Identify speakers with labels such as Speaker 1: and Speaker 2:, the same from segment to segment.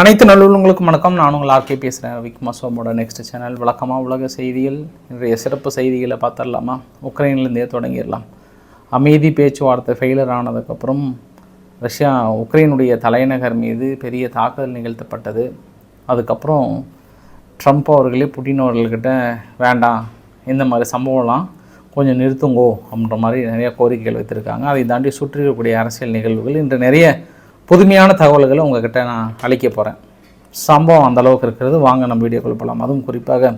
Speaker 1: அனைத்து நல்லுள்ளங்களுக்கும் வணக்கம். நான் உங்கள் ஆர்கே பேசுகிறேன் விக்மா சோமோட நெக்ஸ்ட் சேனல் வழக்கமாக உலக செய்திகள் இன்றைய சிறப்பு செய்திகளை பார்த்துடலாமா? உக்ரைன்லேருந்தே தொடங்கிடலாம். அமைதி பேச்சுவார்த்தை ஃபெயிலர் ஆனதுக்கப்புறம் ரஷ்யா உக்ரைனுடைய தலைநகர் மீது பெரிய தாக்குதல் நிகழ்த்தப்பட்டது. அதுக்கப்புறம் ட்ரம்ப் அவர்களே புட்டின் அவர்கள்கிட்ட வேண்டாம் இந்த மாதிரி சம்பவம்லாம் கொஞ்சம் நிறுத்துங்கோ அப்படின்ற மாதிரி நிறைய கோரிக்கைகள் வைத்திருக்காங்க. அதை தாண்டி சுற்றி இருக்கக்கூடிய அரசியல் நிகழ்வுகள் இன்று நிறைய புதுமையான தகவல்களை உங்ககிட்ட நான் அளிக்க போகிறேன் சம்பவம் அந்த அளவுக்கு இருக்கிறது. வாங்க நம்ம வீடியோக்குள்ள போகலாம் அதுவும் குறிப்பாக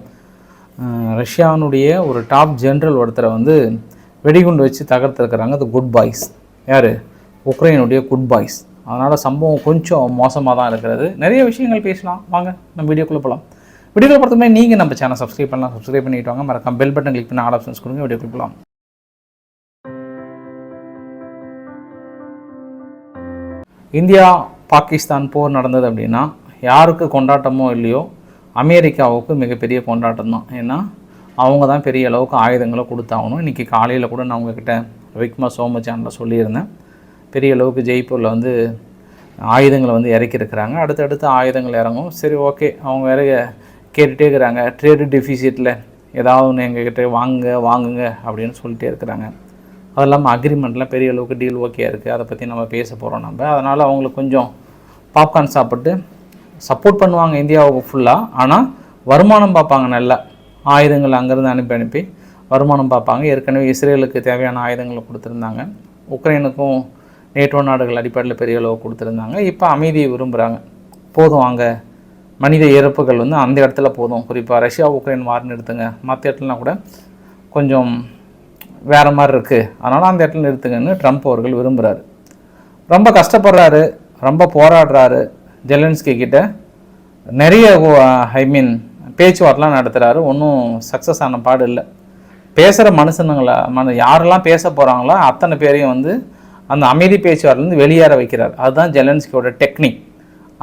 Speaker 1: ரஷ்யாவினுடைய ஒரு டாப் ஜென்ரல் ஒருத்தரை வந்து வெடிகுண்டு வச்சு தகர்த்துருக்குறாங்க. அது குட் பாய்ஸ் யார்? உக்ரைனுடைய குட் பாய்ஸ் அதனால் சம்பவம் கொஞ்சம் மோசமாக தான் இருக்கிறது. நிறைய விஷயங்கள் பேசலாம். வாங்க நம்ம வீடியோக்குள்ளே போகலாம் வீடியோக்குள்ள பொறுத்தமே நீங்கள் நம்ம சேனல் சப்ஸ்கிரைப் பண்ணலாம். சப்ஸ்கிரைப் பண்ணிட்டு வாங்க. மறக்காம பெல் பட்டன் கிளிக் பண்ணி ஆல் ஆப்ஷன்ஸ் கொடுங்க. வீடியோக்குள்ள போகலாம் இந்தியா பாகிஸ்தான் போர் நடந்தது அப்படின்னா யாருக்கு கொண்டாட்டமோ இல்லையோ அமெரிக்காவுக்கு மிகப்பெரிய கொண்டாட்டம் தான் ஏன்னா அவங்க தான் பெரிய அளவுக்கு ஆயுதங்களை கொடுத்தாகணும். இன்றைக்கி காலையில் கூட நான் உங்ககிட்ட விக்மா சோம சேனலில் சொல்லியிருந்தேன். பெரிய அளவுக்கு ஜெய்ப்பூரில் வந்து ஆயுதங்களை வந்து இறக்கியிருக்கிறாங்க. அடுத்தடுத்து ஆயுதங்கள் இறங்கும். சரி ஓகே. அவங்க வேற கேட்டுகிட்டே இருக்கிறாங்க. ட்ரேடு டெஃபிசிட்டில் ஏதாவது ஒன்று எங்ககிட்ட வாங்குங்க வாங்குங்க அப்படின்னு சொல்லிட்டே இருக்கிறாங்க. அது இல்லாமல் அக்ரிமெண்ட்லாம் பெரிய அளவுக்கு டீல் ஓகே இருக்குது அதை பற்றி நம்ம பேச போகிறோம் நம்ம. அதனால் அவங்களுக்கு கொஞ்சம் பாப்கார்ன் சாப்பிட்டு சப்போர்ட் பண்ணுவாங்க இந்தியாவுக்கு ஃபுல்லாக ஆனால் வருமானம் பார்ப்பாங்க நல்லா. ஆயுதங்கள் அங்கேருந்து அனுப்பி அனுப்பி வருமானம் பார்ப்பாங்க. ஏற்கனவே இஸ்ரேலுக்கு தேவையான ஆயுதங்களை கொடுத்துருந்தாங்க. உக்ரைனுக்கும் நேட்டோ நாடுகள் அடிப்படையில் பெரிய அளவு கொடுத்துருந்தாங்க. இப்போ அமைதியை விரும்புகிறாங்க போதும் அங்கே மனித இறப்புகள் வந்து அந்த இடத்துல போதும். குறிப்பாக ரஷ்யா உக்ரைன் வார் நிறுத்துங்க. மற்ற இடத்துலலாம் கூட கொஞ்சம் வேறு மாதிரி இருக்குது அதனால் அந்த இடத்துல நிறுத்துங்கன்னு ட்ரம்ப் அவர்கள் விரும்புகிறாரு ரொம்ப கஷ்டப்படுறாரு. ரொம்ப போராடுறாரு. ஜெலன்ஸ்கி கிட்ட நிறைய ஐ மீன் பேச்சுவார்த்தைலாம் நடத்துகிறாரு ஒன்றும் சக்ஸஸ் ஆன பாடு இல்லை. பேசுகிற மனுஷனுங்களா மன யாரெல்லாம் பேச போகிறாங்களோ அத்தனை பேரையும் வந்து அந்த அமைதி பேச்சுவார்த்தைலேருந்து வெளியேற வைக்கிறார். அதுதான் ஜெலன்ஸ்கியோட டெக்னிக்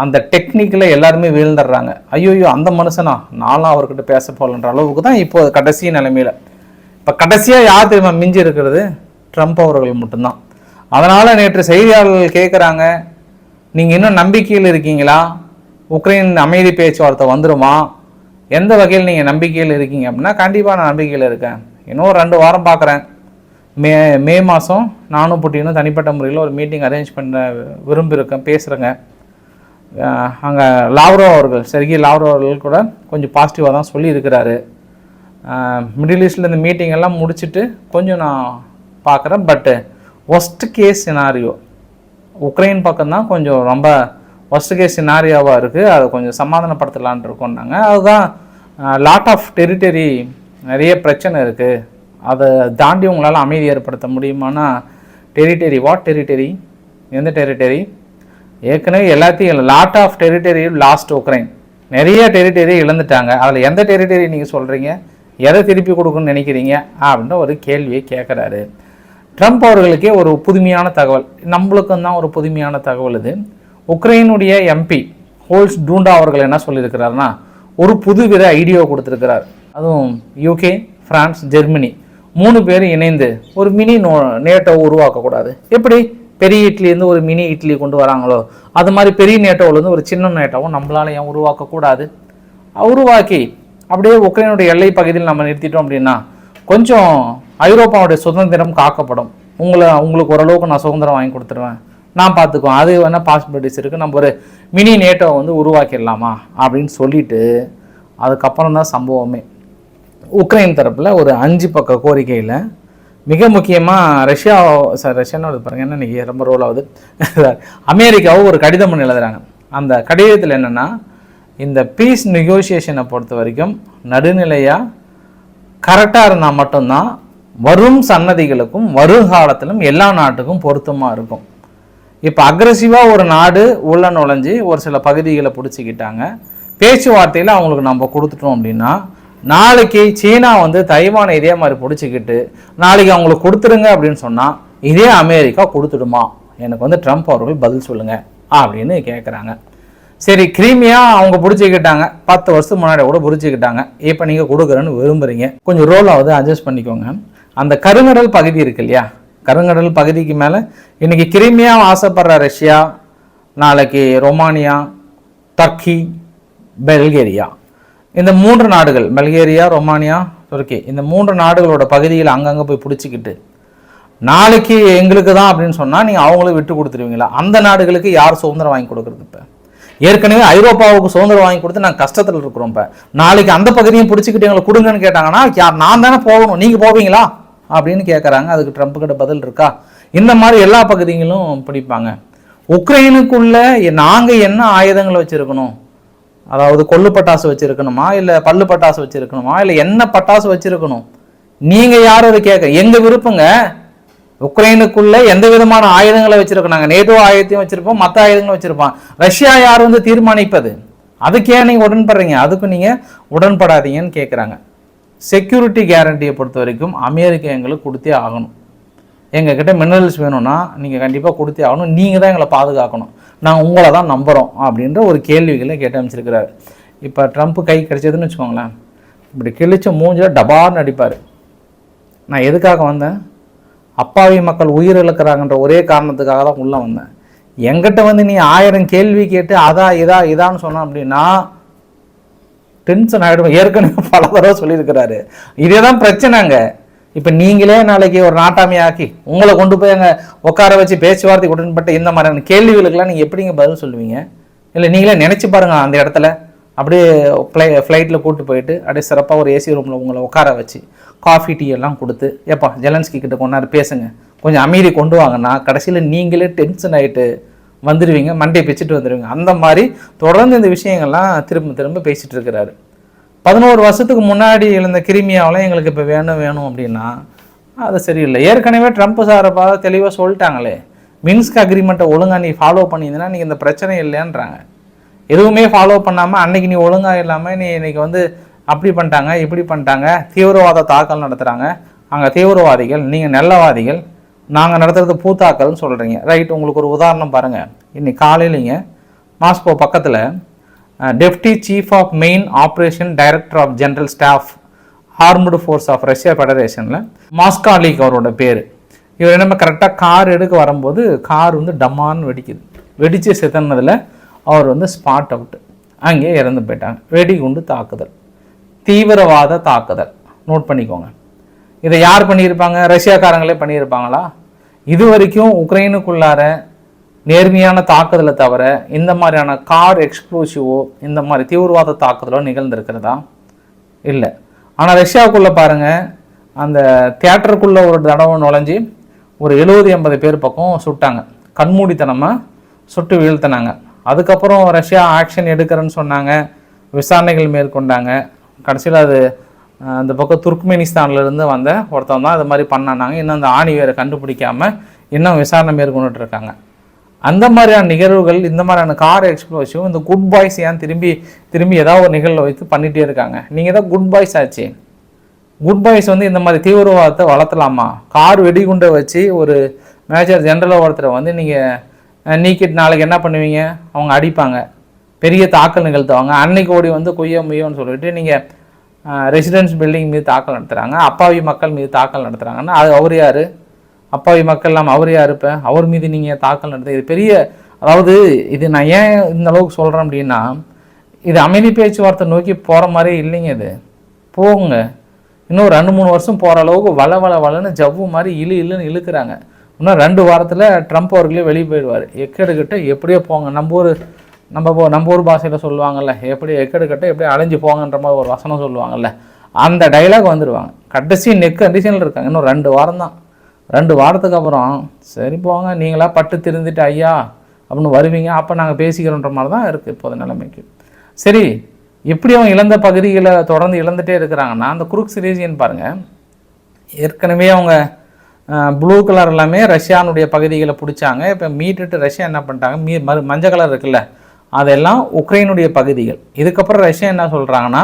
Speaker 1: அந்த டெக்னிக்கில் எல்லாருமே வீழ்ந்துடுறாங்க. ஐயோயோ அந்த மனுஷனா? நானும் அவர்கிட்ட பேச போகலன்ற அளவுக்கு தான் இப்போ கடைசி நிலைமையில். இப்போ கடைசியாக யார் தெரியுமா மிஞ்சி இருக்கிறது? ட்ரம்ப் அவர்கள் மட்டும்தான். அதனால் நேற்று செய்தியாளர்கள் கேட்குறாங்க நீங்கள் இன்னும் நம்பிக்கையில் இருக்கீங்களா? உக்ரைன் அமைதி பேச்சுவார்த்தை வந்துடுமா எந்த வகையில் நீங்கள் நம்பிக்கையில் இருக்கீங்க? அப்படின்னா கண்டிப்பாக நான் நம்பிக்கையில் இருக்கேன். இன்னும் ரெண்டு வாரம் பார்க்குறேன் மே மே மாதம் நானும் புட்டினும் தனிப்பட்ட முறையில் ஒரு மீட்டிங் அரேஞ்ச் பண்ண விரும்பியிருக்கேன் பேசுகிறேங்க அங்கே லாவ்ரோ அவர்கள் செர்கி லாவ்ரோ அவர்கள் கூட கொஞ்சம் பாசிட்டிவாக தான் சொல்லியிருக்கிறாரு. மிடில் ஈஸ்டில் இந்த மீட்டிங் எல்லாம் முடிச்சுட்டு கொஞ்சம் நான் பார்க்குறேன். பட்டு ஒஸ்ட் கேஸ் சினாரியோ உக்ரைன் பக்கம்தான் கொஞ்சம் ரொம்ப ஒஸ்ட் கேஸ் சினாரியோவாக இருக்குது அதை கொஞ்சம் சமாதானப்படுத்தலான் இருக்கோம்னாங்க அதுதான் லாட் ஆஃப் டெரிட்டரி நிறைய பிரச்சனை இருக்குது அதை தாண்டி உங்களால் அமைதி ஏற்படுத்த முடியுமானா டெரிட்டரி வாட் டெரிட்டரி எந்த டெரிட்டரி ஏற்கனவே எல்லாத்தையும் lot of territory lost Ukraine நிறைய டெரிட்டரி இழந்துட்டாங்க. அதில் எந்த டெரிட்டரி நீங்கள் சொல்கிறீங்க எதை திருப்பி கொடுக்கணும்னு நினைக்கிறீங்க? அப்படின்ற ஒரு கேள்வியை கேட்குறாரு. ட்ரம்ப் அவர்களுக்கே ஒரு புதுமையான தகவல். நம்மளுக்கும் தான் ஒரு புதுமையான தகவல் இது. உக்ரைனுடைய எம்பி ஹோல்ஸ் டூண்டா அவர்கள் என்ன சொல்லியிருக்கிறாருன்னா ஒரு புதுவித ஐடியோ கொடுத்துருக்கிறார். அதுவும் யூகே ஃப்ரான்ஸ் ஜெர்மனி மூணு பேரும் இணைந்து ஒரு மினி நோ நேட்டோ உருவாக்கக்கூடாது. எப்படி? பெரிய இட்லிலேருந்து ஒரு மினி இட்லி கொண்டு வராங்களோ அது மாதிரி பெரிய நேட்டோவிலேருந்து ஒரு சின்ன நேட்டோவும் நம்மளால ஏன் உருவாக்கக்கூடாது? உருவாக்கி அப்படியே உக்ரைனுடைய எல்லை பகுதியில் நம்ம நிறுத்திட்டோம் அப்படின்னா கொஞ்சம் ஐரோப்பாவுடைய சுதந்திரம் காக்கப்படும். உங்களை உங்களுக்கு ஓரளவுக்கு நான் சுதந்திரம் வாங்கி கொடுத்துருவேன். நான் பார்த்துக்குவோம் அது வேணால் பாசிபிலிட்டிஸ் இருக்குது நம்ம ஒரு மினி நேட்டோ வந்து உருவாக்கிடலாமா? அப்படின்னு சொல்லிட்டு அதுக்கப்புறம் தான் சம்பவமே. உக்ரைன் தரப்பில் ஒரு அஞ்சு பக்க கோரிக்கையில் மிக முக்கியமாக ரஷ்யா சார் ரஷ்யான்னு பாருங்கள் என்ன இன்னைக்கு ரொம்ப ரோல் ஆகுது? அமெரிக்காவும் ஒரு கடிதம் ஒன்று எழுதுகிறாங்க அந்த கடிதத்தில் என்னென்னா இந்த பீஸ் நெகோசியேஷனை பொறுத்த வரைக்கும் நடுநிலையாக கரெக்டாக இருந்தால் மட்டும்தான் வரும் சன்னதிகளுக்கும் வருங்காலத்திலும் எல்லா நாட்டுக்கும் பொருத்தமாக இருக்கும். இப்போ அக்ரஸிவாக ஒரு நாடு உள்ள நுழைஞ்சு ஒரு சில பகுதிகளை பிடிச்சிக்கிட்டாங்க. பேச்சுவார்த்தையில் அவங்களுக்கு நம்ம கொடுத்துட்டோம் அப்படின்னா நாளைக்கு சீனா வந்து தைவானை இதே மாதிரி பிடிச்சிக்கிட்டு நாளைக்கு அவங்களுக்கு கொடுத்துருங்க அப்படின்னு சொன்னால் இதே அமெரிக்கா கொடுத்துடுமா? எனக்கு வந்து ட்ரம்ப் அவர்கள் பதில் சொல்லுங்கள் அப்படின்னு கேட்குறாங்க சரி கிரீமியா அவங்க பிடிச்சிக்கிட்டாங்க. பத்து வருஷத்துக்கு முன்னாடி கூட பிடிச்சிக்கிட்டாங்க. இப்போ நீங்கள் கொடுக்குறேன்னு விரும்புகிறீங்க கொஞ்சம் ரோலாவது அட்ஜஸ்ட் பண்ணிக்கோங்க. அந்த கருங்கடல் பகுதி இருக்கு இல்லையா? கருங்கடல் பகுதிக்கு மேலே இன்றைக்கி கிரீமியா ஆசைப்படுற ரஷ்யா நாளைக்கு ரொமானியா டர்க்கி பெல்கேரியா. இந்த மூன்று நாடுகள் பல்கேரியா ரொமானியா துருக்கி இந்த மூன்று நாடுகளோட பகுதியில் அங்கங்கே போய் பிடிச்சிக்கிட்டு நாளைக்கு எங்களுக்கு தான் அப்படின்னு சொன்னால் நீங்கள் அவங்களும் விட்டு கொடுத்துருவீங்களா? அந்த நாடுகளுக்கு யார் சுதந்திரம் வாங்கி கொடுக்குறது இப்போ? ஏற்கனவே ஐரோப்பாவுக்கு சுதந்திரம் வாங்கி கொடுத்து நாங்கள் கஷ்டத்தில் இருக்கிறோம் இப்போ. நாளைக்கு அந்த பகுதியும் பிடிச்சிக்கிட்டு எங்களை கொடுங்கன்னு கேட்டாங்கன்னா யார் நான் தானே போகணும் நீங்கள் போவீங்களா? அப்படின்னு கேட்குறாங்க அதுக்கு ட்ரம்ப் கிட்ட பதில் இருக்கா? இந்த மாதிரி எல்லா பகுதிகளும் பிடிப்பாங்க. உக்ரைனுக்குள்ளே நாங்கள் என்ன ஆயுதங்கள் வச்சுருக்கணும்? அதாவது கொள்ளு பட்டாசு வச்சுருக்கணுமா? இல்லை பல்லு பட்டாசு வச்சுருக்கணுமா? இல்லை என்ன பட்டாசு வச்சுருக்கணும்? நீங்கள் யாரும் அதை கேட்க எங்கள் விருப்பங்க? உக்ரைனுக்குள்ள எந்த விதமான ஆயுதங்களை வச்சிருக்கோம் நாங்கள் நேட்டோ ஆயுதத்தையும் வச்சிருப்போம் மற்ற ஆயுதங்களும் வச்சிருப்போம். ரஷ்யா யார் வந்து தீர்மானிப்பது? அதுக்கே நீங்கள் உடன்படுறீங்க? அதுக்கு நீங்கள் உடன்படாதீங்கன்னு கேட்குறாங்க செக்யூரிட்டி கேரண்டியை பொறுத்த வரைக்கும் அமெரிக்கா எங்களுக்கு கொடுத்தே ஆகணும். எங்ககிட்ட மினரல்ஸ் வேணும்னா நீங்கள் கண்டிப்பாக கொடுத்தே ஆகணும். நீங்கள் தான் எங்களை பாதுகாக்கணும். நாங்கள் உங்களை தான் நம்புகிறோம் அப்படின்ற ஒரு கேள்விகளை கேட்டு அமைச்சிருக்கிறாரு இப்போ ட்ரம்ப் கை கிடைச்சதுன்னு வச்சுக்கோங்களேன். இப்படி கிழிச்ச மூஞ்சில் டபார்னு அடிப்பார். நான் எதுக்காக வந்தேன்? அப்பாவி மக்கள் உயிர் இழக்கிறாங்கன்ற ஒரே காரணத்துக்காக தான் உள்ளே வந்தேன். எங்கிட்ட வந்து நீ ஆயிரம் கேள்வி கேட்டு அதா இதா இதான்னு சொன்ன அப்படின்னா டென்ஷன் ஆகிடும் ஏற்கனவே பல தடவை சொல்லியிருக்கிறாரு. இதே தான் பிரச்சனைங்க. இப்போ நீங்களே நாளைக்கு ஒரு நாட்டாமை ஆக்கி உங்களை கொண்டு போய் அங்கே உட்கார வச்சு பேச்சுவார்த்தை உடன்பட்ட இந்த மாதிரியான கேள்விகளுக்கெல்லாம் நீங்கள் எப்படிங்க பதில் சொல்லுவீங்க? இல்லை நீங்களே நினச்சி பாருங்க அந்த இடத்துல. அப்படியே ஃப்ளை ஃப்ளைட்டில் கூட்டு போயிட்டு அப்படியே சிறப்பாக ஒரு ஏசி ரூமில் உங்களை உட்கார வச்சு காஃபி டீ எல்லாம் கொடுத்து ஏப்பா ஜெலன்ஸ்கி கிட்ட கொண்டாரு பேசுங்க. கொஞ்சம் அமைதி கொண்டு வாங்கன்னா கடைசியில் நீங்களே டென்ஷன் ஆகிட்டு வந்துடுவீங்க மண்டையை பிச்சுட்டு வந்துடுவீங்க அந்த மாதிரி தொடர்ந்து இந்த விஷயங்கள்லாம் திரும்ப திரும்ப பேசிகிட்டு இருக்கிறாரு. பதினோரு வருஷத்துக்கு முன்னாடி எழுந்த கிருமியாவெல்லாம் எங்களுக்கு இப்போ வேணும் வேணும் அப்படின்னா அது சரியில்லை. ஏற்கனவே ட்ரம்ப் சாரப்பாக தெளிவாக சொல்லிட்டாங்களே. மின்ஸ்க் அக்ரிமெண்ட்டை ஒழுங்காக நீ ஃபாலோ பண்ணியிருந்தனா நீங்கள் இந்த பிரச்சனை இல்லைன்றாங்க எதுவுமே ஃபாலோ பண்ணாமல் அன்னைக்கு நீ ஒழுங்காக இல்லாமல் நீ இன்னைக்கு வந்து அப்படி பண்ணிட்டாங்க இப்படி பண்ணிட்டாங்க தீவிரவாத தாக்கல் நடத்துகிறாங்க அங்கே தீவிரவாதிகள் நீங்கள் நல்லவாதிகள் நாங்கள் நடத்துகிறது பூத்தாக்கள்னு சொல்கிறீங்க ரைட் உங்களுக்கு ஒரு உதாரணம் பாருங்கள் இன்னைக்கு காலையிலிங்க மாஸ்கோ பக்கத்தில் deputy chief of main operation director of general staff armed force of Russia ஃபெடரேஷனில் மாஸ்காலிக் அவரோட பேர். இவர் என்ன கரெக்டாக கார் எடுக்க வரும்போது கார் வந்து டம்மான்னு வெடிக்குது. வெடித்து செத்தனதில் அவர் வந்து ஸ்பாட் அவுட்டு அங்கேயே இறந்து போயிட்டாங்க. வெடிகுண்டு தாக்குதல். தீவிரவாத தாக்குதல். நோட் பண்ணிக்கோங்க. இதை யார் பண்ணியிருப்பாங்க? ரஷ்யாக்காரங்களே பண்ணியிருப்பாங்களா? இது வரைக்கும் உக்ரைனுக்குள்ளார நேர்மையான தாக்குதலை தவிர இந்த மாதிரியான கார் எக்ஸ்ப்ளோசிவோ இந்த மாதிரி தீவிரவாத தாக்குதலோ நிகழ்ந்திருக்கிறதா? இல்லை. ஆனால் ரஷ்யாவுக்குள்ளே பாருங்கள் அந்த தேட்டருக்குள்ளே ஒரு தடவை நுழைஞ்சி ஒரு எழுபது எண்பது பேர் பக்கம் சுட்டாங்க. கண்மூடித்தனமாக சுட்டு வீழ்த்தினாங்க. அதுக்கப்புறம் ரஷ்யா ஆக்ஷன் எடுக்கிறேன்னு சொன்னாங்க. விசாரணைகள் மேற்கொண்டாங்க. கடைசியில் அது அந்த பக்கம் துர்க்மெனிஸ்தான்லேருந்து வந்த ஒருத்தன் தான் அது மாதிரி பண்ணானாங்க. இன்னும் அந்த ஆணி வேரை கண்டுபிடிக்காமல் இன்னும் விசாரணை மேற்கொண்டுட்டு இருக்காங்க. அந்த மாதிரியான நிகழ்வுகள் இந்த மாதிரியான கார் எக்ஸ்ப்ளோசிவ் இந்த குட் பாய்ஸ் ஏன் திரும்பி திரும்பி ஏதாவது ஒரு நிகழ்வு வைத்து பண்ணிகிட்டே இருக்காங்க. நீங்கள் தான் குட் பாய்ஸ் ஆச்சு. குட் பாய்ஸ் வந்து இந்த மாதிரி தீவிரவாதத்தை வளர்த்தலாமா? கார் வெடிகுண்டை வச்சு ஒரு மேஜர் ஜென்ரலாக ஒருத்தரை வந்து நீங்கள் நீக்கிட்டு நாளைக்கு என்ன பண்ணுவீங்க? அவங்க அடிப்பாங்க. பெரிய தாக்கல் நிகழ்த்துவாங்க. அன்னைக்கு ஓடி வந்து கொய்ய முய்யோன்னு சொல்லிட்டு நீங்கள் ரெசிடென்ஸ் பில்டிங் மீது தாக்கல் நடத்துகிறாங்க அப்பாவி மக்கள் மீது தாக்கல் நடத்துகிறாங்கன்னா அது அவர் யார்? அப்பாவி மக்கள் இல்லாமல் அவர் யார் இப்போ? அவர் மீது நீங்கள் தாக்கல் நடத்து இது பெரிய அதாவது இது நான் ஏன் இந்த அளவுக்கு சொல்கிறேன் அப்படின்னா இது அமைதி பேச்சுவார்த்தை நோக்கி போகிற மாதிரி இல்லைங்க இது. போகுங்க இன்னும் ரெண்டு மூணு வருஷம் போகிற அளவுக்கு வள வள வளன்னு ஜவ்வு மாதிரி இழு இழுன்னு இழுக்கிறாங்க. இன்னும் ரெண்டு வாரத்தில் ட்ரம்ப் அவர்களே வெளியே போயிடுவார். எக்கெடுக்கிட்ட எப்படியோ போங்க. நம்ம ஊர் நம்ம போ- நம்ம ஊர் பாஷையில் சொல்லுவாங்கல்ல எப்படி எக்கெடுக்கிட்ட எப்படி அலைஞ்சு போங்கன்ற மாதிரி ஒரு வசனம் சொல்லுவாங்கல்ல அந்த டைலாக் வந்துடுவாங்க கடைசி நெக் கண்டிஷனில் இருக்காங்க. இன்னும் ரெண்டு வாரம் தான். ரெண்டு வாரத்துக்கு அப்புறம் சரி போங்க நீங்களா பட்டு திருந்துட்டு ஐயா அப்படின்னு வருவீங்க. அப்போ நாங்கள் பேசிக்கிறோன்ற மாதிரி தான் இருக்குது இப்போது நிலைமைக்கு. சரி எப்படி அவங்க இழந்த பகுதிகளை தொடர்ந்து இழந்துகிட்டே இருக்கிறாங்கன்னா அந்த குருக்ஸ் ரீஜியன் பாருங்கள் ஏற்கனவே அவங்க ப்ளூ கலர் எல்லாமே ரஷ்யானுடைய பகுதிகளை பிடிச்சாங்க. இப்போ மீட்டுட்டு ரஷ்யா என்ன பண்ணிட்டாங்க? மீ மறு மஞ்சள் கலர் இருக்குல்ல அதெல்லாம் உக்ரைனுடைய பகுதிகள். இதுக்கப்புறம் ரஷ்யா என்ன சொல்கிறாங்கன்னா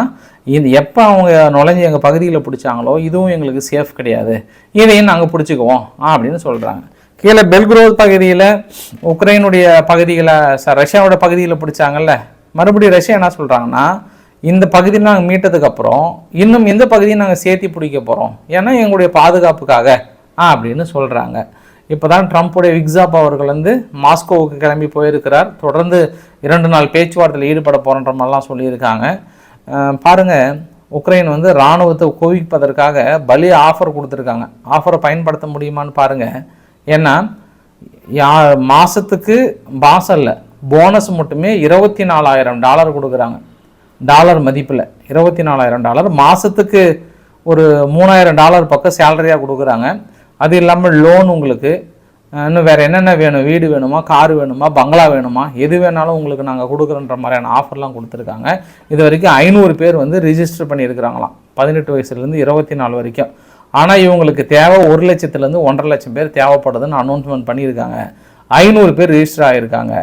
Speaker 1: இது எப்போ அவங்க நுழைஞ்சு எங்கள் பகுதியில் பிடிச்சாங்களோ இதுவும் எங்களுக்கு சேஃப் கிடையாது. இதையும் நாங்கள் பிடிச்சிக்குவோம் அப்படின்னு சொல்கிறாங்க கீழே பெல்க்ரோத் பகுதியில் உக்ரைனுடைய பகுதிகளை ச ரஷ்யாவோட பகுதியில் பிடிச்சாங்கல்ல மறுபடியும் ரஷ்யா என்ன சொல்கிறாங்கன்னா இந்த பகுதியை நாங்கள் மீட்டதுக்கப்புறம் இன்னும் எந்த பகுதியை நாங்கள் சேர்த்தி பிடிக்க போகிறோம் ஏன்னா எங்களுடைய பாதுகாப்புக்காக. அப்படின்னு சொல்கிறாங்க இப்போ தான் ட்ரம்ப்புடைய விக்ஸாப் அவர்கள் வந்து மாஸ்கோவுக்கு கிளம்பி போயிருக்கிறார். தொடர்ந்து இரண்டு நாள் பேச்சுவார்த்தையில் ஈடுபட போகிறன்ற மாதிரிலாம் சொல்லியிருக்காங்க. பாருங்கள் பாருங்க உக்ரைன் வந்து இராணுவத்தை குவிப்பதற்காக பலி ஆஃபர் கொடுத்துருக்காங்க. ஆஃபரை பயன்படுத்த முடியுமான்னு பாருங்கள் ஏன்னா யா மாதத்துக்கு பாசல்ல போனஸ் மட்டுமே இருபத்தி நாலாயிரம் டாலர் கொடுக்குறாங்க. டாலர் மதிப்பில் இருபத்தி நாலாயிரம் டாலர் மாதத்துக்கு ஒரு மூணாயிரம் டாலர் பக்கம் சேலரியாக கொடுக்குறாங்க. அது இல்லாமல் லோன் உங்களுக்கு இன்னும் வேறு என்னென்ன வேணும்? வீடு வேணுமா? கார் வேணுமா? பங்களா வேணுமா? எது வேணாலும் உங்களுக்கு நாங்கள் கொடுக்குறோன்ற மாதிரியான ஆஃபர்லாம் கொடுத்துருக்காங்க. இது வரைக்கும் ஐநூறு பேர் வந்து ரிஜிஸ்டர் பண்ணியிருக்கிறாங்களாம். பதினெட்டு வயசுலேருந்து இருபத்தி நாலு வரைக்கும். ஆனால் இவங்களுக்கு தேவை ஒரு லட்சத்துலேருந்து ஒன்றரை லட்சம் பேர் தேவைப்படுதுன்னு அனௌன்ஸ்மெண்ட் பண்ணியிருக்காங்க. ஐநூறு பேர் ரிஜிஸ்டர் ஆகியிருக்காங்க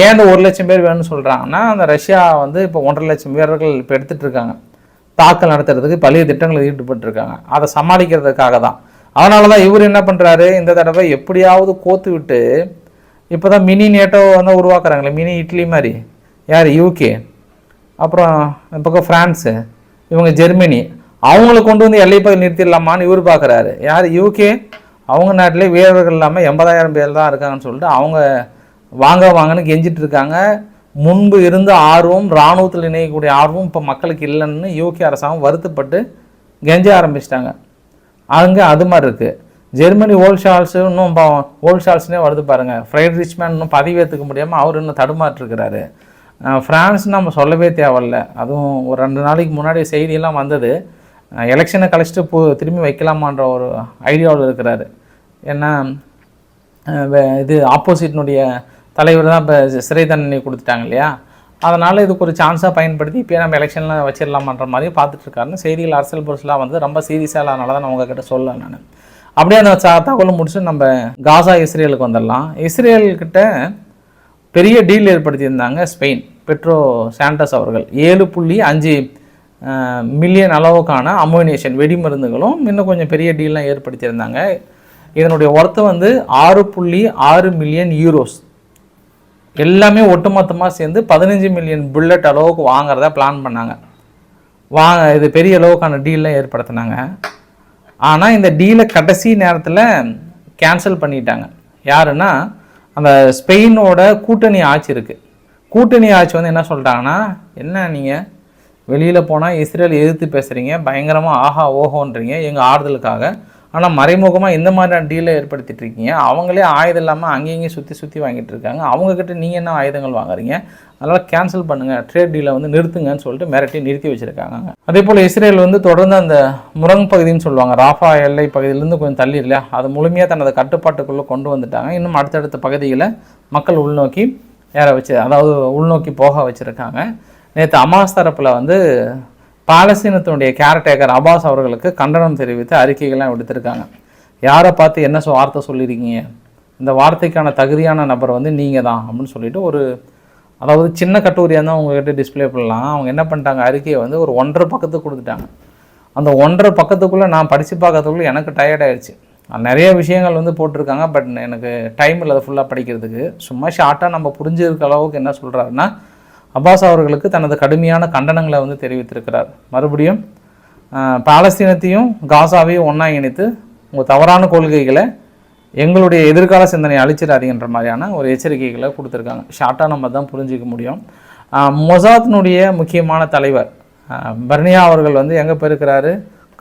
Speaker 1: ஏன் இந்த ஒரு லட்சம் பேர் வேணும்னு சொல்கிறாங்கன்னா அந்த ரஷ்யா வந்து இப்போ ஒன்றரை லட்சம் வீரர்கள் இப்போ எடுத்துகிட்டு இருக்காங்க. தாக்கல் நடத்துறதுக்கு பழைய திட்டங்களில் ஈடுபட்டிருக்காங்க. அதை சமாளிக்கிறதுக்காக தான். அதனால தான் இவர் என்ன பண்ணுறாரு இந்த தடவை எப்படியாவது கோத்து விட்டு இப்போ தான் மினி நேட்டோ வந்து உருவாக்குறாங்களே மினி இட்லி மாதிரி. யார்? யூகே அப்புறம் இந்த பக்கம் ஃப்ரான்ஸு. இவங்க ஜெர்மனி. அவங்கள கொண்டு வந்து எல்லை பகுதி நிறுத்திடலாமான்னு இவர் பார்க்குறாரு யார்? யூகே அவங்க நாட்டிலே வீரர்கள் இல்லாமல் எண்பதாயிரம் பேர் தான் இருக்காங்கன்னு சொல்லிட்டு அவங்க வாங்க வாங்கன்னு கெஞ்சிட்டு இருக்காங்க. முன்பு இருந்த ஆர்வம் இராணுவத்தில் இணையக்கூடிய ஆர்வம் இப்போ மக்களுக்கு இல்லைன்னு யூகே அரசாங்கம் வருத்தப்பட்டு கெஞ்ச ஆரம்பிச்சிட்டாங்க. அங்கே அது மாதிரி இருக்குது ஜெர்மனி ஹோல்ஷால்ஸு இன்னும் பாவம் ஹோல்ஷால்ஸ்னே வருது பாருங்கள் ஃப்ரைட் ரிச்மேன் இன்னும் பதிவேற்றுக்க முடியாமல் அவர் இன்னும் தடுமாற்றிருக்கிறாரு ஃப்ரான்ஸ்னு ஃப்ரான்ஸ் நம்ம சொல்லவே தேவையில்ல. அதுவும் ஒரு ரெண்டு நாளைக்கு முன்னாடி செய்தியெல்லாம் வந்தது. எலெக்ஷனை கழிச்சிட்டு போ திரும்பி வைக்கலாமான்ற ஒரு ஐடியாவில் இருக்கிறாரு. ஏன்னா இது ஆப்போசிட்னுடைய தலைவர் தான் இப்போ சிறை தண்டனை கொடுத்துட்டாங்க இல்லையா? அதனால் இதுக்கு ஒரு சான்ஸாக பயன்படுத்தி இப்போ நம்ம எலெக்ஷனில் வச்சிடலாமான்ற மாதிரி பார்த்துட்ருக்காருன்னு செய்திகள் அரசியல் பொருட்களாக வந்து ரொம்ப சீரியஸாக அதனால தான் நான் உங்ககிட்ட சொல்ல நான். அப்படியே அந்த சா- முடிச்சு நம்ம காசா இஸ்ரேலுக்கு வந்துடலாம். இஸ்ரேல்கிட்ட பெரிய டீல் ஏற்படுத்தியிருந்தாங்க ஸ்பெயின். பெட்ரோ சாண்டஸ் அவர்கள் ஏழு புள்ளி அஞ்சு மில்லியன் அளவுக்கான அமோனியேஷன் வெடிமருந்துகளும் இன்னும் கொஞ்சம் பெரிய டீல்லாம் ஏற்படுத்தியிருந்தாங்க. இதனுடைய ஒர்த்து வந்து ஆறு புள்ளி ஆறு மில்லியன் யூரோஸ் எல்லாமே ஒட்டுமொத்தமாக சேர்ந்து பதினஞ்சு மில்லியன் புல்லட் அளவுக்கு வாங்குறதா பிளான் பண்ணாங்க. வாங்க இது பெரிய அளவுக்கான டீல்லாம் ஏற்படுத்தினாங்க. ஆனால் இந்த டீலை கடைசி நேரத்தில் கேன்சல் பண்ணிட்டாங்க. யாருன்னா அந்த ஸ்பெயினோட கூட்டணி ஆட்சி இருக்குது கூட்டணி ஆட்சி வந்து என்ன சொல்லிட்டாங்கன்னா என்ன நீங்கள் வெளியில் போனால் இஸ்ரேல் எதிர்த்து பேசுகிறீங்க பயங்கரமாக ஆஹா ஓஹோன்றீங்க எங்கள் ஆறுதலுக்காக ஆனால் மறைமுகமாக இந்த மாதிரியான டீலை ஏற்படுத்திட்டு இருக்கீங்க. அவங்களே ஆயுதம் இல்லாமல் அங்கேயும் இங்கேயும் சுற்றி சுற்றி வாங்கிட்டு இருக்காங்க. அவங்கக்கிட்ட நீங்கள் என்ன ஆயுதங்கள் வாங்குறீங்க? அதனால் கேன்சல் பண்ணுங்கள் ட்ரேட் டீலை வந்து நிறுத்துங்கன்னு சொல்லிட்டு மிரட்டி நிறுத்தி வச்சுருக்காங்க. அதே போல் இஸ்ரேல் வந்து தொடர்ந்து அந்த முரங் பகுதின்னு சொல்லுவாங்க. ராஃபா எல்லை பகுதியிலேருந்து கொஞ்சம் தள்ளி இல்லையா? அது முழுமையாக தனது கட்டுப்பாட்டுக்குள்ளே கொண்டு வந்துட்டாங்க. இன்னும் அடுத்தடுத்த பகுதிகளை மக்கள் உள்நோக்கி ஏற வச்சு அதாவது உள்நோக்கி போக வச்சுருக்காங்க. நேற்று அமாஸ் தரப்பில் வந்து பாலஸ்தீனத்தினுடைய கேரடேக்கர் அபாஸ் அவர்களுக்கு கண்டனம் தெரிவித்து அறிக்கைகள்லாம் விடுத்திருக்காங்க. யாரை பார்த்து என்ன வார்த்தை சொல்லியிருக்கீங்க இந்த வார்த்தைக்கான தகுதியான நபர் வந்து நீங்கள் தான் அப்படின்னு சொல்லிட்டு ஒரு அதாவது சின்ன கட்டுரையாக தான் உங்ககிட்ட டிஸ்ப்ளே பண்ணலாம். அவங்க என்ன பண்ணிட்டாங்க? அறிக்கையை வந்து ஒரு ஒன்றரை பக்கத்துக்கு கொடுத்துட்டாங்க. அந்த ஒன்றரை பக்கத்துக்குள்ளே நான் படித்து பார்க்கறதுக்குள்ளே எனக்கு டயர்ட் ஆயிடுச்சு. நிறைய விஷயங்கள் வந்து போட்டிருக்காங்க பட் எனக்கு டைம் இல்லை ஃபுல்லாக படிக்கிறதுக்கு. சும்மா ஷார்ட்டாக நம்ம புரிஞ்சிருக்க அளவுக்கு என்ன சொல்கிறாருன்னா அப்பாஸ் அவர்களுக்கு தனது கடுமையான கண்டனங்களை வந்து தெரிவித்திருக்கிறார். மறுபடியும் பாலஸ்தீனத்தையும் காசாவையும் ஒன்றா இணைத்து உங்கள் தவறான கொள்கைகளை எங்களுடைய எதிர்கால சிந்தனையை அழிச்சிடாதீங்கன்ற மாதிரியான ஒரு எச்சரிக்கைகளை கொடுத்துருக்காங்க. ஷார்ட்டாக நம்ம தான் புரிஞ்சிக்க முடியும். மொசாத்னுடைய முக்கியமான தலைவர் பர்னியா அவர்கள் வந்து எங்கே போயிருக்கிறாரு?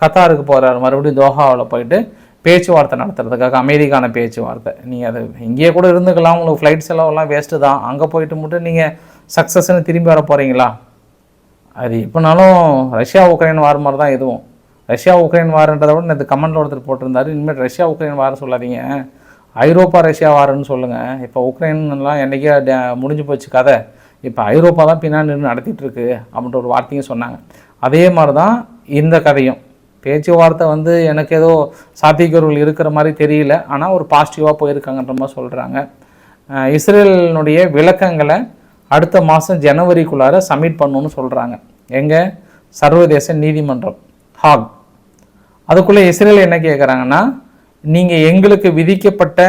Speaker 1: கத்தாருக்கு போகிறாரு மறுபடியும் தோஹாவில் போயிட்டு பேச்சுவார்த்தை நடத்துறதுக்காக அமெரிக்கான பேச்சுவார்த்தை. நீங்கள் அது இங்கேயே கூட இருந்துக்கலாம். உங்களுக்கு ஃப்ளைட் செலவெல்லாம் வேஸ்ட்டு தான். அங்கே போயிட்டு மட்டும் நீங்கள் சக்ஸஸ்ன்னு திரும்பி வர போகிறீங்களா அது எப்படினாலும் ரஷ்யா உக்ரைன் வார் மாதிரி தான் இதுவும் ரஷ்யா உக்ரைன் வார்ன்றதை விட இந்த கமெண்டில் ஒருத்தர் போட்டிருந்தாரு. இனிமேல் ரஷ்யா உக்ரைன் வார் சொல்லாதீங்க. ஐரோப்பா ரஷ்யா வாரன்னு சொல்லுங்கள் இப்போ உக்ரைன்லாம் என்றைக்கே டே- முடிஞ்சு போச்சு கதை. இப்போ ஐரோப்பா தான் பின்னாடி நின்று நடத்திட்டு அப்படின்ற ஒரு வார்த்தையும் சொன்னாங்க. அதே மாதிரி தான் இந்த கதையும். பேச்சுவார்த்தை வந்து எனக்கு ஏதோ சாத்தியக்கூறுகள் இருக்கிற மாதிரி தெரியல. ஆனால் ஒரு பாசிட்டிவாக போயிருக்காங்கன்ற மாதிரி சொல்கிறாங்க இஸ்ரேலினுடைய விளக்கங்களை அடுத்த மாதம் ஜனவரிக்குள்ளார சப்மிட் பண்ணணும்னு சொல்கிறாங்க எங்கே? சர்வதேச நீதிமன்றம் ஹாக். அதுக்குள்ளே இஸ்ரேல் என்ன கேட்குறாங்கன்னா நீங்கள் எங்களுக்கு விதிக்கப்பட்ட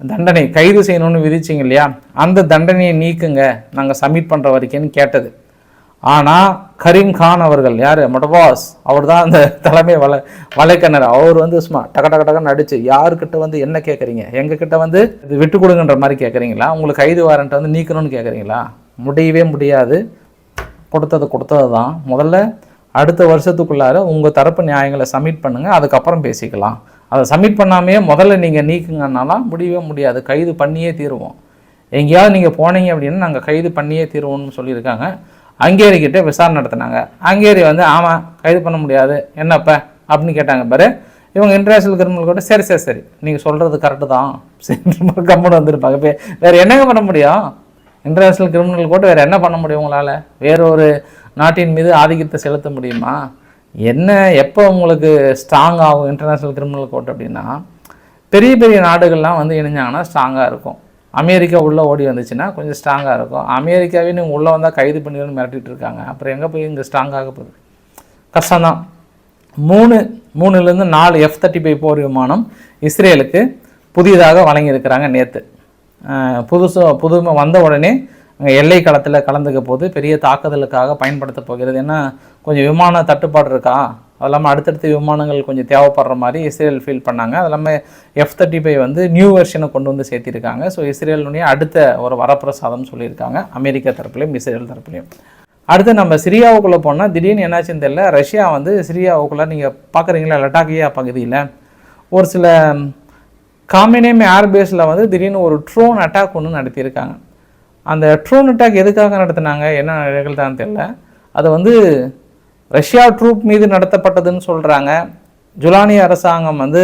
Speaker 1: தண்டனை கைது செய்யணும்னு விதிச்சிங்க இல்லையா? அந்த தண்டனையை நீக்குங்க. நாங்கள் சப்மிட் பண்ணுற வரைக்கும்னு கேட்டது. ஆனால் கரீம் கான் அவர்கள் யார்? மொட்டபாஸ் அவர் தான் அந்த தலைமை வலை வலைக்கண்ணர் அவர் வந்து சும்மா டக டக டகன்னு அடிச்சு யாருக்கிட்ட வந்து என்ன கேட்குறீங்க எங்ககிட்ட வந்து இது விட்டு கொடுங்கன்ற மாதிரி கேட்குறீங்களா உங்களுக்கு கைது வாரண்ட்டை வந்து நீக்கணும்னு கேட்குறீங்களா முடியவே முடியாது. கொடுத்தது கொடுத்தது தான் முதல்ல அடுத்த வருஷத்துக்குள்ளார உங்கள் தரப்பு நியாயங்களை சப்மிட் பண்ணுங்கள் அதுக்கப்புறம் பேசிக்கலாம். அதை சப்மிட் பண்ணாமையே முதல்ல நீங்கள் நீக்குங்கன்னாலாம் முடியவே முடியாது. கைது பண்ணியே தீருவோம். எங்கேயாவது நீங்கள் போனீங்க அப்படின்னா நாங்கள் கைது பண்ணியே தீருவோம்னு சொல்லியிருக்காங்க. ஹங்கேரி விசாரணை நடத்தினாங்க. அங்கேரி வந்து ஆமாம் கைது பண்ண முடியாது. என்னப்ப? அப்படின்னு கேட்டாங்க பாரு. இவங்க இன்டர்நேஷனல் கிரிமினல் கோர்ட்டு சரி சரி சரி. நீங்கள் சொல்கிறது கரெக்டு தான். சரி கம்முன்னு வந்திருப்பாங்க. இப்போ வேறு என்னங்க பண்ண முடியும்? இன்டர்நேஷ்னல் கிரிமினல் கோர்ட் வேறு என்ன பண்ண முடியும் உங்களால்? வேற ஒரு நாட்டின் மீது ஆதிக்கத்தை செலுத்த முடியுமா? என்ன எப்போ உங்களுக்கு ஸ்ட்ராங் ஆகும் இன்டர்நேஷ்னல் கிரிமினல் கோர்ட் அப்படின்னா பெரிய பெரிய நாடுகள்லாம் வந்து இணைஞ்சாங்கன்னா ஸ்ட்ராங்காக இருக்கும். அமெரிக்கா உள்ளே ஓடி வந்துச்சுன்னா கொஞ்சம் ஸ்ட்ராங்காக இருக்கும். அமெரிக்காவே நீங்கள் உள்ளே வந்தால் கைது பண்ணிடுன்னு மிரட்டிட்டு இருக்காங்க. அப்புறம் எங்கே போய் இங்கே ஸ்ட்ராங்காக போகுது? கஷ்டம்தான். மூணு மூணுலேருந்து நாலு எஃப் தேர்ட்டி ஃபைவ் போர் விமானம் இஸ்ரேலுக்கு புதிதாக வழங்கியிருக்கிறாங்க நேற்று புதுசு புதுமை வந்த உடனே அங்கே எல்லை களத்தில் கலந்துக்க போது பெரிய தாக்குதலுக்காக பயன்படுத்த போகிறது. ஏன்னா கொஞ்சம் விமான தட்டுப்பாடு இருக்கா? அது இல்லாமல் அடுத்தடுத்த விமானங்கள் கொஞ்சம் தேவைப்படுற மாதிரி இஸ்ரேல் ஃபீல் பண்ணாங்க. அது இல்லாமல் எஃப் தேர்ட்டி ஃபைவ் வந்து நியூ வெர்ஷனை கொண்டு வந்து சேர்த்திருக்காங்க. ஸோ இஸ்ரேலுடைய அடுத்த ஒரு வரப்பிரசாதம் சொல்லியிருக்காங்க. அமெரிக்கா தரப்புலையும் இஸ்ரேல் தரப்புலையும். அடுத்து நம்ம சிரியாவுக்குள்ளே போனால் திடீர்னு என்னாச்சுன்னு தெரியல. ரஷ்யா வந்து சிரியாவுக்குள்ளே நீங்கள் பார்க்குறீங்களா லடாக்கியா பகுதியில் ஒரு சில காமினேம் ஏர்பேஸில் வந்து திடீர்னு ஒரு ட்ரோன் அட்டாக் ஒன்று நடத்தியிருக்காங்க. அந்த ட்ரோன் அட்டாக் எதுக்காக நடத்தினாங்க? என்ன நிகழ்தான்னு தெரியல. அதை வந்து ரஷ்யா ட்ரூப் மீது நடத்தப்பட்டதுன்னு சொல்கிறாங்க ஜுலானி அரசாங்கம் வந்து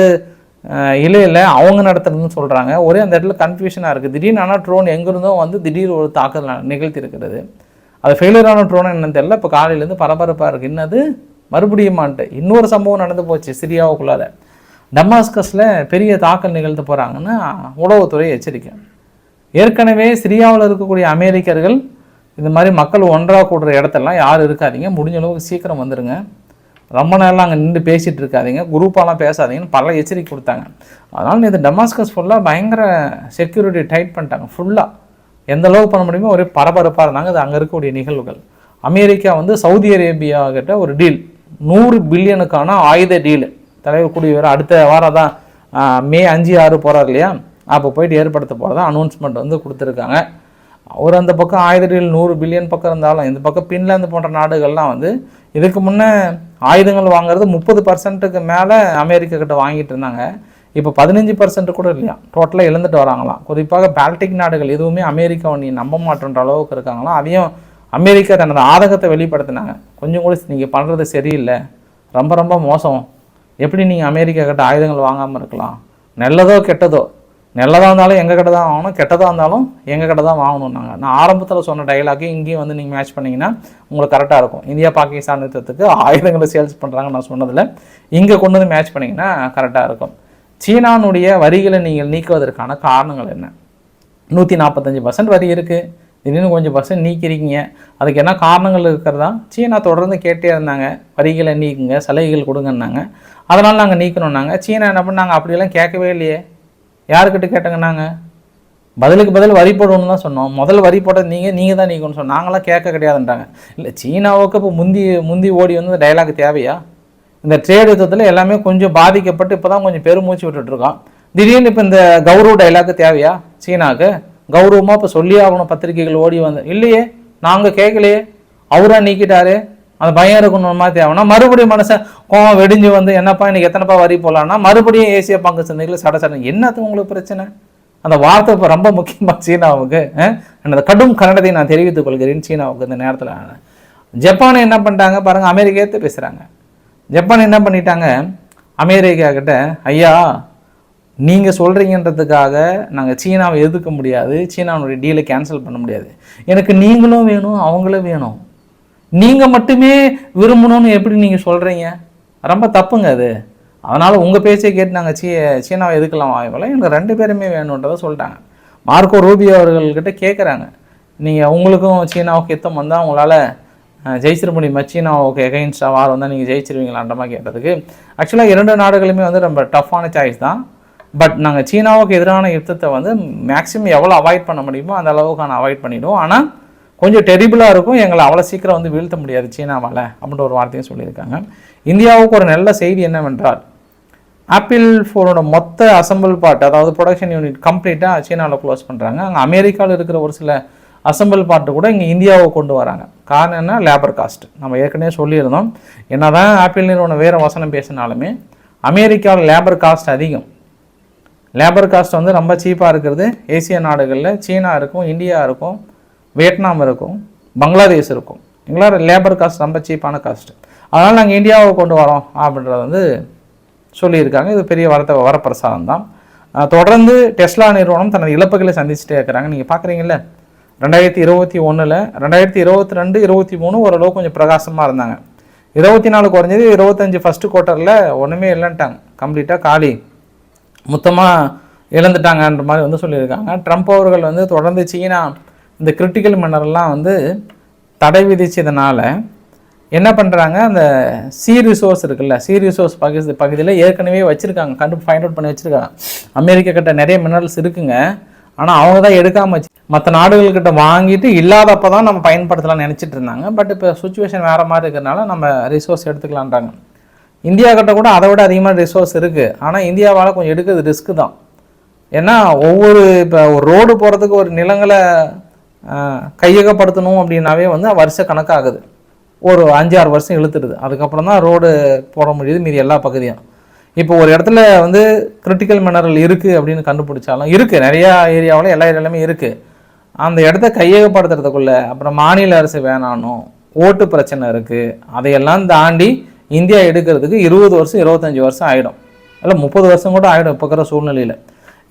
Speaker 1: இல்லை இல்லை அவங்க நடத்துறதுன்னு சொல்கிறாங்க ஒரே அந்த இடத்துல கன்ஃபியூஷனாக இருக்குது திடீர்னு ஆனால் ட்ரோன் எங்கிருந்தோ வந்து திடீர் ஒரு தாக்குதல் நிகழ்த்தியிருக்கிறது. அது ஃபெயிலியரான ட்ரோன் என்னன்னு தெரியல. இப்போ காலையிலேருந்து பரபரப்பாக இருக்குது என்னது? மறுபடியுமான்ட்டு இன்னொரு சம்பவம் நடந்து போச்சு சிரியாவுக்குள்ளார டமாஸ்கஸில் பெரிய தாக்கல் நிகழ்த்த போகிறாங்கன்னு உளவுத்துறை எச்சரிக்கை. ஏற்கனவே சிரியாவில் இருக்கக்கூடிய அமெரிக்கர்கள் இந்த மாதிரி மக்கள் ஒன்றாக கூடுற இடத்தெல்லாம் யாரும் இருக்காதீங்க. முடிஞ்ச அளவுக்கு சீக்கிரம் வந்துடுங்க ரொம்ப நேரம் அங்கே நின்று பேசிகிட்டு இருக்காதிங்க. குரூப்பாலாம் பேசாதீங்கன்னு பல எச்சரிக்கை கொடுத்தாங்க. அதனால் இந்த டமாஸ்கஸ் ஃபுல்லாக பயங்கர செக்யூரிட்டி டைட் பண்ணிட்டாங்க. ஃபுல்லாக எந்த அளவுக்கு பண்ண முடியுமோ ஒரே பரபரப்பாக இருந்தாங்க. அது அங்கே இருக்கக்கூடிய நிகழ்வுகள். அமெரிக்கா வந்து சவுதி அரேபியா கிட்ட ஒரு டீல் நூறு பில்லியனுக்கான ஆயுத டீல் தலைவர் கூடியவர் அடுத்த வாரம் தான் மே அஞ்சு ஆறு போகிறார் இல்லையா? அப்போ போயிட்டு ஏற்படுத்த போகிறதா அனௌன்ஸ்மெண்ட் வந்து கொடுத்துருக்காங்க. அவர் அந்த பக்கம் ஆயுதத்தில் நூறு பில்லியன் பக்கம் இருந்தாலும் இந்த பக்கம் பின்லாந்து போன்ற நாடுகள்லாம் வந்து இதுக்கு முன்னே ஆயுதங்கள் வாங்குறது முப்பது பர்சன்ட்டுக்கு மேலே அமெரிக்கா கிட்ட வாங்கிட்டு இருந்தாங்க. இப்போ பதினஞ்சு பர்சன்ட் கூட இல்லையா? டோட்டலாக இழந்துட்டு வராங்களாம். குறிப்பாக பால்டிக் நாடுகள் எதுவுமே அமெரிக்காவை நீ நம்ப மாட்டேன்ற அளவுக்கு இருக்காங்களாம். அதையும் அமெரிக்கா தனது ஆதகத்தை வெளிப்படுத்தினாங்க. கொஞ்சம் கூட நீங்கள் பண்ணுறது சரியில்லை. ரொம்ப ரொம்ப மோசம். எப்படி நீங்கள் அமெரிக்கா கிட்ட ஆயுதங்கள் வாங்காமல் இருக்கலாம்? நல்லதோ கெட்டதோ? நல்லதாக இருந்தாலும் எங்கள் கிட்ட தான் வாங்கணும் கெட்டதாக இருந்தாலும் எங்கள் கிட்ட தான் வாங்கணும் நாங்கள் நான் ஆரம்பத்தில் சொன்ன டைலாக்கு இங்கேயும் வந்து நீங்கள் மேட்ச் பண்ணிங்கன்னா உங்களுக்கு கரெக்டாக இருக்கும். இந்தியா பாகிஸ்தான் யுத்தத்துக்கு ஆயுதங்களை சேல்ஸ் பண்ணுறாங்கன்னு நான் சொன்னதில் இங்கே கொண்டு வந்து மேட்ச் பண்ணிங்கன்னா கரெக்டாக இருக்கும். சீனானுடைய வரிகளை நீங்கள் நீக்குவதற்கான காரணங்கள் என்ன? நூற்றி நாற்பத்தஞ்சு பர்சன்ட் வரி இருக்குது திடீர்னு கொஞ்சம் பர்சன்ட் நீக்கிறீங்க. அதுக்கு என்ன காரணங்கள் இருக்கிறதா? சீனா தொடர்ந்து கேட்டே இருந்தாங்க. வரிகளை நீக்குங்க சலுகைகள் கொடுங்கன்னாங்க. அதனால் நாங்கள் நீக்கணும்னாங்க. சீனா என்ன பண்ணாங்க? அப்படியெல்லாம் கேட்கவே இல்லையே. யாருக்கிட்ட கேட்டங்க நாங்கள் பதிலுக்கு பதில் வரி போடணும்னு தான் சொன்னோம். முதல்ல வரி போட்டது நீங்கள் நீங்கள் தான் நீக்கணும்னு சொன்னோம். நாங்களாம் கேட்க கிடையாதுன்றாங்க இல்லை சீனாவுக்கு இப்போ முந்தி முந்தி ஓடி வந்து இந்த டைலாக் தேவையா? இந்த ட்ரேட் யுத்தத்தில் எல்லாமே கொஞ்சம் பாதிக்கப்பட்டு இப்போ தான் கொஞ்சம் பெருமூச்சு விட்டுட்ருக்கோம் திடீர்னு இப்போ இந்த கௌரவ டைலாக் தேவையா? சீனாவுக்கு கௌரவமாக இப்போ சொல்லி ஆகணும் பத்திரிகைகள் ஓடி வந்து. இல்லையே நாங்கள் கேட்கலையே. அவராக நீக்கிட்டாரு. அந்த பயம் இருக்கணும் மாதிரி தேவைன்னா மறுபடியும் மனுஷன் கோவம் வெடிஞ்சு வந்து என்னப்பா இன்னைக்கு எத்தனைப்பா வரி போகலான்னா மறுபடியும் ஏசிய பங்கு சந்தைகள் சட சட என்னத்து உங்களுக்கு பிரச்சனை? அந்த வார்த்தை இப்போ ரொம்ப முக்கியமாக சீனாவுக்கு அந்த கடும் கன்னடத்தை நான் தெரிவித்துக் கொள்கிறேன் சீனாவுக்கு இந்த நேரத்தில். ஜப்பான் என்ன பண்ணிட்டாங்க பாருங்கள் அமெரிக்கத்தை பேசுகிறாங்க ஜப்பான் என்ன பண்ணிட்டாங்க? அமெரிக்கா கிட்ட ஐயா நீங்கள் சொல்கிறீங்கன்றதுக்காக நாங்கள் சீனாவை எதிர்க்க முடியாது. சீனாவுடைய டீலை கேன்சல் பண்ண முடியாது. எனக்கு நீங்களும் வேணும் அவங்களும் வேணும். நீங்கள் மட்டுமே விரும்பணும்னு எப்படி நீங்கள் சொல்கிறீங்க ரொம்ப தப்புங்க அது. அதனால் உங்கள் பேச்சை கேட்டு நாங்கள் சீ சீனாவை எதுக்கலாம் வாய்ப்பில்லை எங்களுக்கு ரெண்டு பேருமே வேணுன்றதை சொல்லிட்டாங்க. மார்க்கோ ரூபியோ அவர்கள்கிட்ட கேட்குறாங்க நீங்கள் உங்களுக்கும் சீனாவுக்கு யுத்தம் வந்தால் உங்களால் ஜெயிச்சிட முடியுமா? சீனாவுக்கு எகைன்ஸ்டாக வார் வந்தால் நீங்கள் ஜெயிச்சிருவீங்களான்ற மாதிரி கேட்டதுக்கு ஆக்சுவலாக இரண்டு நாடுகளுமே வந்து ரொம்ப டஃப்பான சாய்ஸ் தான். பட் நாங்கள் சீனாவுக்கு எதிரான யுத்தத்தை வந்து மேக்ஸிமம் எவ்வளோ அவாய்ட் பண்ண முடியுமோ அந்த அளவுக்கு நான் அவாய்ட் பண்ணிடுவோம். ஆனால் கொஞ்சம் டெரிபிளாக இருக்கும். எங்களை அவ்வளோ சீக்கிரம் வந்து வீழ்த்த முடியாது சீனாவால் அப்படின்ற ஒரு வார்த்தையும் சொல்லியிருக்காங்க. இந்தியாவுக்கு ஒரு நல்ல செய்தி என்னவென்றால் ஆப்பிள் ஃபோனோட மொத்த அசம்பிள் பார்ட் அதாவது ப்ரொடக்ஷன் யூனிட் கம்ப்ளீட்டாக சீனாவில் க்ளோஸ் பண்ணுறாங்க அங்கே அமெரிக்காவில் இருக்கிற ஒரு சில அசம்பிள் பார்ட்டு கூட இங்கே இந்தியாவை கொண்டு வராங்க. காரணம் என்ன? லேபர் காஸ்ட் நம்ம ஏற்கனவே சொல்லியிருந்தோம். என்ன தான் ஆப்பிள் நிறுவனம் வேறு வசனம் பேசினாலுமே அமெரிக்காவில் லேபர் காஸ்ட் அதிகம். லேபர் காஸ்ட் வந்து ரொம்ப சீப்பாக இருக்கிறது. ஏசிய நாடுகளில் சீனா இருக்கும் இந்தியா இருக்கும். வியட்நாம் இருக்கும் பங்களாதேஷ் இருக்கும். எங்களோட லேபர் காஸ்ட் ரொம்ப சீப்பான காஸ்ட் அதனால் நாங்கள் இந்தியாவை கொண்டு வரோம் அப்படின்றத வந்து சொல்லியிருக்காங்க. இது பெரிய வரத்த வரப்பிரசாதம் தான். தொடர்ந்து டெஸ்லா நிறுவனம் தனது இழப்புகளை சந்திச்சுட்டே இருக்கிறாங்க. நீங்கள் பார்க்குறீங்கள ரெண்டாயிரத்தி இருபத்தி ஒன்றில் ரெண்டாயிரத்தி இருபத்தி ரெண்டு இருபத்தி மூணு ஓரளவு கொஞ்சம் பிரகாசமாக இருந்தாங்க. இருபத்தி நாலு குறைஞ்சது இருபத்தஞ்சி ஃபஸ்ட்டு குவார்ட்டரில் ஒன்றுமே இல்லைன்ட்டாங்க. கம்ப்ளீட்டாக காலி. மொத்தமாக இழந்துட்டாங்கன்ற மாதிரி வந்து சொல்லியிருக்காங்க. ட்ரம்ப் அவர்கள் வந்து தொடர்ந்து சீனா இந்த கிரிட்டிக்கல் மினரெல்லாம் வந்து தடை விதித்ததுனால என்ன பண்ணுறாங்க அந்த சி ரிசோர்ஸ் இருக்குல்ல சி ரிசோர்ஸ் பகுதி பகுதியில் ஏற்கனவே வச்சுருக்காங்க கண்டு ஃபைண்ட் அவுட் பண்ணி வச்சுருக்காங்க. அமெரிக்கா கிட்ட நிறைய மினரல்ஸ் இருக்குங்க. ஆனால் அவங்க தான் எடுக்காமல் வச்சு மற்ற நாடுகள்கிட்ட வாங்கிட்டு இல்லாதப்போ தான் நம்ம பயன்படுத்தலாம்னு நினச்சிட்டு இருந்தாங்க. பட் இப்போ சுச்சுவேஷன் வேறு மாதிரி இருக்கிறனால நம்ம ரிசோர்ஸ் எடுத்துக்கலான்றாங்க இந்தியா கிட்ட கூட அதை விட அதிகமான ரிசோர்ஸ் இருக்குது ஆனால் இந்தியாவால் கொஞ்சம் எடுக்கிறது ரிஸ்க்கு தான். ஏன்னா ஒவ்வொரு இப்போ ஒரு ரோடு போகிறதுக்கு ஒரு நிலங்களை கையகப்படுத்தணும் அப்படின்னாவே வந்து வருஷ கணக்காகுது. ஒரு அஞ்சு ஆறு வருஷம் இழுத்துடுது. அதுக்கப்புறம் தான் ரோடு போட முடியுது மீதி எல்லா பகுதியும். இப்போ ஒரு இடத்துல வந்து கிரிட்டிக்கல் மினரல் இருக்குது அப்படின்னு கண்டுபிடிச்சாலும் இருக்குது நிறையா ஏரியாவில் எல்லா ஏரியாலுமே இருக்குது அந்த இடத்த கையகப்படுத்துறதுக்குள்ள அப்புறம் மாநில அரசு வேணானும் ஓட்டு பிரச்சனை இருக்குது அதையெல்லாம் தாண்டி இந்தியா எடுக்கிறதுக்கு இருபது வருஷம் இருபத்தஞ்சி வருஷம் ஆகிடும் இல்லை முப்பது வருஷம் கூட ஆகிடும் இப்போ இருக்கிற சூழ்நிலையில்.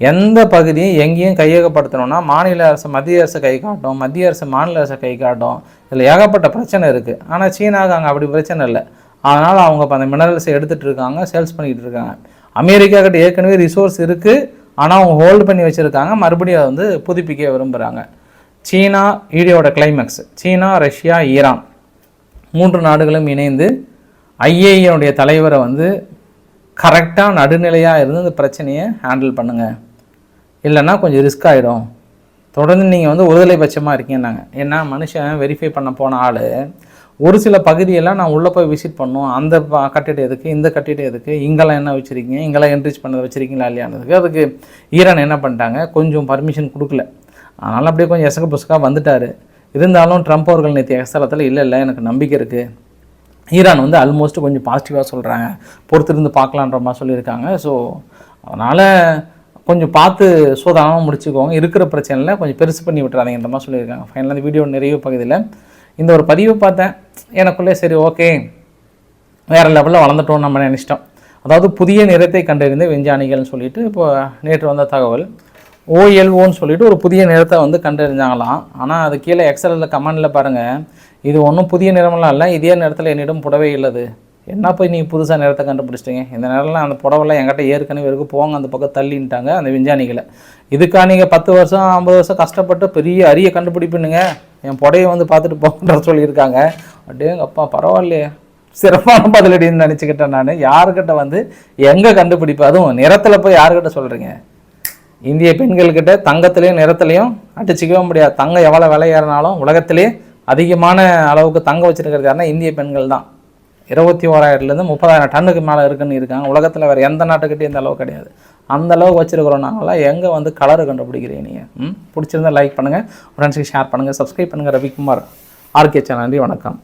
Speaker 1: எந்த பகுதியும் எங்கேயும் கையகப்படுத்தணும்னா மாநில அரசு மத்திய அரசு கை காட்டும் மத்திய அரசு மாநில அரசு கை காட்டும். இதில் ஏகப்பட்ட பிரச்சனை இருக்குது ஆனால் சீனாவுக்கு அங்கே அப்படி பிரச்சனை இல்லை. அதனால் அவங்க இப்போ அந்த மினரல்ஸை எடுத்துகிட்டு இருக்காங்க சேல்ஸ் பண்ணிக்கிட்டு இருக்காங்க. அமெரிக்கா கிட்ட ஏற்கனவே ரிசோர்ஸ் இருக்குது ஆனால் அவங்க ஹோல்டு பண்ணி வச்சுருக்காங்க. மறுபடியும் அதை வந்து புதுப்பிக்க விரும்புகிறாங்க சீனா ஈடியோட கிளைமேக்ஸ் சீனா ரஷ்யா ஈரான். மூன்று நாடுகளும் இணைந்து ஐஏஏனுடைய தலைவரை வந்து கரெக்டாக நடுநிலையாக இருந்து இந்த பிரச்சனையை ஹேண்டில் பண்ணுங்கள் இல்லைன்னா கொஞ்சம் ரிஸ்க் ஆகிடும் தொடர்ந்து நீங்கள் வந்து ஒருதலை பட்சமாக இருக்கீங்கன்னாங்க. ஏன்னா மனுஷன் வெரிஃபை பண்ண போன ஆள் ஒரு சில பகுதியெல்லாம் நான் உள்ளே போய் விசிட் பண்ணும். அந்த கட்டிடம் எதுக்கு இந்த கட்டிடம் எதுக்கு இங்கெல்லாம் என்ன வச்சுருக்கீங்க இங்கெல்லாம் என்ரிச் பண்ண வச்சுருக்கீங்களா இல்லையானதுக்கு அதுக்கு ஈரான் என்ன பண்ணிட்டாங்க கொஞ்சம் பர்மிஷன் கொடுக்கல. அதனால் அப்படியே கொஞ்சம் எசக புசக்காக வந்துட்டார். இருந்தாலும் ட்ரம்ப் அவர்கள் நேற்று எக்ஸ்தலத்தில் இல்லை இல்லை எனக்கு நம்பிக்கை இருக்குது ஈரான் வந்து ஆல்மோஸ்ட் கொஞ்சம் பாசிட்டிவாக சொல்கிறாங்க பொறுத்திருந்து பார்க்கலான்ற மாதிரி சொல்லியிருக்காங்க. ஸோ அதனால் கொஞ்சம் பார்த்து சோதானமாக முடிச்சுக்கோங்க. இருக்கிற பிரச்சனையில் கொஞ்சம் பெருசு பண்ணி விட்டுறாதீங்கன்ற மாதிரி சொல்லியிருக்காங்க. ஃபைனலாக இந்த வீடியோ நிறைவு பகுதியில் இந்த ஒரு பதிவை பார்த்தேன். எனக்குள்ளே சரி ஓகே. வேறு லெவலில் வளர்ந்துட்டோம் நம்ம நினச்சிட்டோம். அதாவது புதிய நிறத்தை கண்டறிந்த விஞ்ஞானிகள்னு சொல்லிட்டு இப்போ நேற்று வந்த தகவல். ஓஎல்ஓன்னு சொல்லிட்டு ஒரு புதிய நிறத்தை வந்து கண்டறிஞ்சாங்களாம். ஆனால் அது கீழே எக்ஸலில் கமெண்டில் பாருங்கள் இது ஒன்றும் புதிய நிறமெல்லாம் இல்லை. இதே நேரத்தில் என்னிடம் புடவை இல்லது. என்ன போய் நீங்கள் புதுசாக நிறத்தை கண்டுபிடிச்சிட்டீங்க? இந்த நேரம்லாம் அந்த புடவெல்லாம் என்கிட்ட ஏற்கனவே இருக்குது போங்க அந்த பக்கம் தள்ளின்ட்டாங்க. அந்த விஞ்ஞானிகளை. இதுக்காக நீங்கள் பத்து வருஷம் ஐம்பது வருஷம் கஷ்டப்பட்டு பெரிய அரிய கண்டுபிடிப்புனுங்க என் புடவையை வந்து பார்த்துட்டு போகன்ற சொல்லியிருக்காங்க. அப்படியே அப்பா பரவாயில்லையே. சிறப்பான பதிலடின்னு நினச்சிக்கிட்டேன் நான். யாருக்கிட்ட வந்து எங்கே கண்டுபிடிப்பு? அதுவும் நிறத்தில் போய் யாருக்கிட்ட சொல்கிறீங்க இந்திய பெண்கள்கிட்ட தங்கத்துலேயும் நிறத்துலையும் அடிச்சிக்கவே முடியாது. தங்கம் எவ்வளோ விலை ஏறினாலும் உலகத்திலே அதிகமான அளவுக்கு தங்கம் வச்சுருக்கிறது யாருன்னா இந்திய பெண்கள் தான். இருபத்தி ஓராயிரத்துலேருந்து முப்பதாயிரம் டன்னுக்கு மேலே இருக்குன்னு இருக்காங்க. உலகத்தில் வேறு எந்த நாட்டுக்கிட்டே இந்த அளவு கிடையாது. அந்த அளவுக்கு வச்சுருக்கிறோம் நாங்களாம் எங்கே வந்து கலர் கண்டுபிடிக்கிறீங்க நீங்கள் ம்? பிடிச்சிருந்தா லைக் பண்ணுங்கள் ஃப்ரெண்ட்ஸுக்கு ஷேர் பண்ணுங்கள் சப்ஸ்கிரைப் பண்ணுங்கள் ரவிக்குமார் ஆர்கே சேனல் நன்றி வணக்கம்.